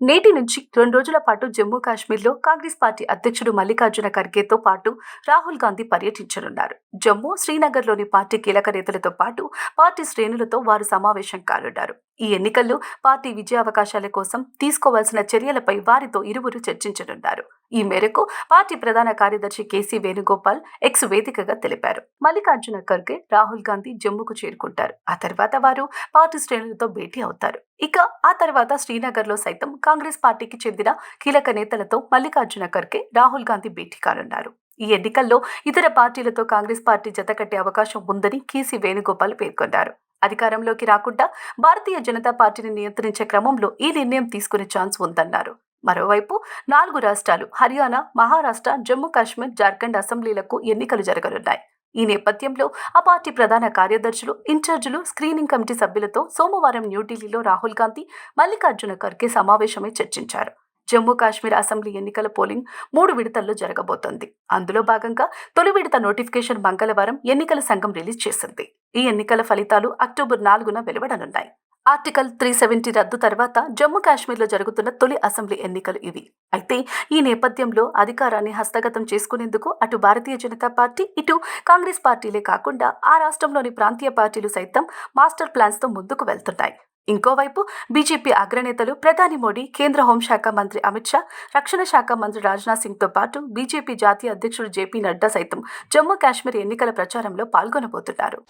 నేటి నుంచి రెండు రోజుల పాటు జమ్మూ కాశ్మీర్లో కాంగ్రెస్ పార్టీ అధ్యక్షుడు మల్లికార్జున ఖర్గేతో పాటు రాహుల్ గాంధీ పర్యటించనున్నారు. జమ్మూ శ్రీనగర్లోని పార్టీ కీలక నేతలతో పాటు పార్టీ శ్రేణులతో వారు సమావేశం కానున్నారు. ఈ ఎన్నికల్లో పార్టీ విజయావకాశాల కోసం తీసుకోవాల్సిన చర్యలపై వారితో ఇరువురు చర్చించనున్నారు. ఈ మేరకు పార్టీ ప్రధాన కార్యదర్శి కేసీ వేణుగోపాల్ ఎక్స్ వేదికగా తెలిపారు. మల్లికార్జున ఖర్గే రాహుల్ గాంధీ జమ్మూకు చేరుకుంటారు. ఆ తర్వాత వారు పార్టీ శ్రేణులతో భేటీ అవుతారు. ఇక ఆ తర్వాత శ్రీనగర్లో సైతం కాంగ్రెస్ పార్టీకి చెందిన కీలక నేతలతో మల్లికార్జున ఖర్గే రాహుల్ గాంధీ భేటీ కానున్నారు. ఈ ఎన్నికల్లో ఇతర పార్టీలతో కాంగ్రెస్ పార్టీ జతకట్టే అవకాశం ఉందని కేసీ వేణుగోపాల్ పేర్కొన్నారు. అధికారంలోకి రాకుండా భారతీయ జనతా పార్టీని నియంత్రించే క్రమంలో ఈ నిర్ణయం తీసుకునే ఛాన్స్ ఉందన్నారు. మరోవైపు నాలుగు రాష్ట్రాలు హర్యానా మహారాష్ట్ర జమ్మూ కాశ్మీర్ జార్ఖండ్ అసెంబ్లీలకు ఎన్నికలు జరగనున్నాయి. ఈ నేపథ్యంలో ఆ పార్టీ ప్రధాన కార్యదర్శులు ఇన్ఛార్జీలు స్క్రీనింగ్ కమిటీ సభ్యులతో సోమవారం న్యూఢిల్లీలో రాహుల్ గాంధీ మల్లికార్జున ఖర్గే సమావేశమై చర్చించారు. జమ్మూ కాశ్మీర్ అసెంబ్లీ ఎన్నికల పోలింగ్ మూడు విడతల్లో జరగబోతోంది. అందులో భాగంగా తొలి విడత నోటిఫికేషన్ మంగళవారం ఎన్నికల సంఘం రిలీజ్ చేసింది. ఈ ఎన్నికల ఫలితాలు అక్టోబర్ నాలుగున వెలువడనున్నాయి. ఆర్టికల్ త్రీ సెవెంటీ రద్దు తర్వాత జమ్మూ కాశ్మీర్లో జరుగుతున్న తొలి అసెంబ్లీ ఎన్నికలు ఇవి. అయితే ఈ నేపథ్యంలో అధికారాన్ని హస్తగతం చేసుకునేందుకు అటు భారతీయ జనతా పార్టీ ఇటు కాంగ్రెస్ పార్టీలే కాకుండా ఆ రాష్ట్రంలోని ప్రాంతీయ పార్టీలు సైతం మాస్టర్ ప్లాన్స్తో ముందుకు వెళ్తున్నాయి. ఇంకోవైపు బీజేపీ అగ్రనేతలు ప్రధాని మోడీ కేంద్ర హోంశాఖ మంత్రి అమిత్ షా రక్షణ శాఖ మంత్రి రాజ్నాథ్ సింగ్తో పాటు బీజేపీ జాతీయ అధ్యక్షుడు జేపీ నడ్డా సైతం జమ్మూ కాశ్మీర్ ఎన్నికల ప్రచారంలో పాల్గొనబోతున్నారు.